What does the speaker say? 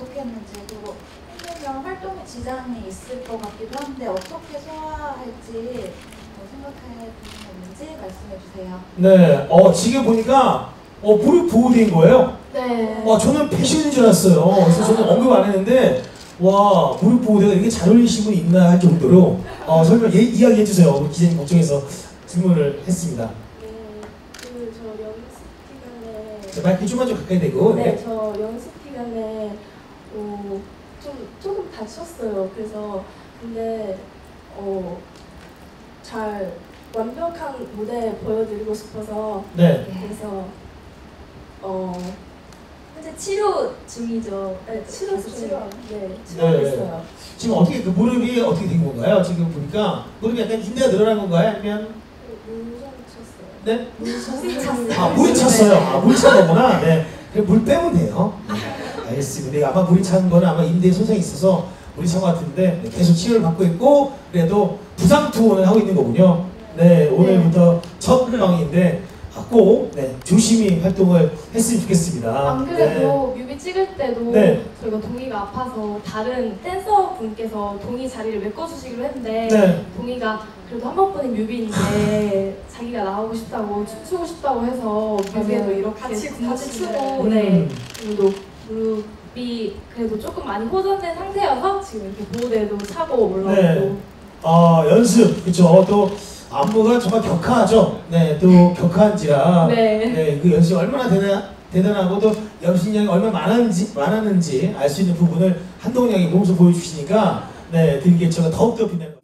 어떻게 했는지 그리고 힘들면 활동에 지장이 있을 것 같기도 한데 어떻게 소화할지 뭐 생각해 있는지 말씀해 주세요. 네, 어, 지금 보니까 어, 무릎 보호대인 거예요. 네. 와, 저는 패션인 줄 알았어요. 그래서 저는 언급 안 했는데, 와, 무릎 보호대가 이렇게 잘 어울리신 분이 있나 할 정도로 어, 설명, 예, 이야기해 주세요. 기자님 걱정해서 질문을 했습니다. 네, 그저 연습 기간에 자, 마이크 좀만 좀 가까이 대고. 네, 저 연습 기간에 어, 좀 조금 다쳤어요. 그래서 근데 어, 잘 완벽한 무대 보여드리고 싶어서 네. 그래서 어 현재 치료 중이죠. 네, 치료 중. 치료. 네, 치료했어요. 지금 어떻게 그 무릎이 어떻게 된 건가요? 지금 보니까 무릎이 약간 흰내가 늘어난 건가요? 아니면. 네? 물이 찼어요. 아 물이 찼어요. 아 물이 찬 거구나. 네. 물 빼면 돼요. 네. 알겠습니다. 네, 아마 물이 찬 거는 아마 인대에 손상이 있어서 물이 찬 것 같은데 네, 계속 치료를 받고 있고 그래도 부상 투혼을 하고 있는 거군요. 네 오늘부터 첫 방인데 아, 꼭 네, 조심히 활동을 했으면 좋겠습니다. 안 그래도 뮤비 찍을 때도 네. 저희가 동이가 아파서 다른 댄서 분께서 동이 자리를 메꿔주시기로 했는데 네. 동이가 그래도 한 번뿐인 뮤비인데 자기가 나오고 싶다고 춤추고 싶다고 해서 뮤비에도. 이렇게 같이 같이. 추고 음. 네 무릎이 그래도 조금 많이 호전된 상태여서 지금 이렇게 보호대도 차고 올라오고 네. 아 연습 그쵸 또 안무가 정말 격하죠. 네 또 격한지라 네. 네, 그 연습이 얼마나 대단, 대단하고 또 연습량이 얼마나 많았는지, 많았는지 알 수 있는 부분을 한동훈 양이 몸소 보여주시니까 네, 제가 더욱더 빛나는.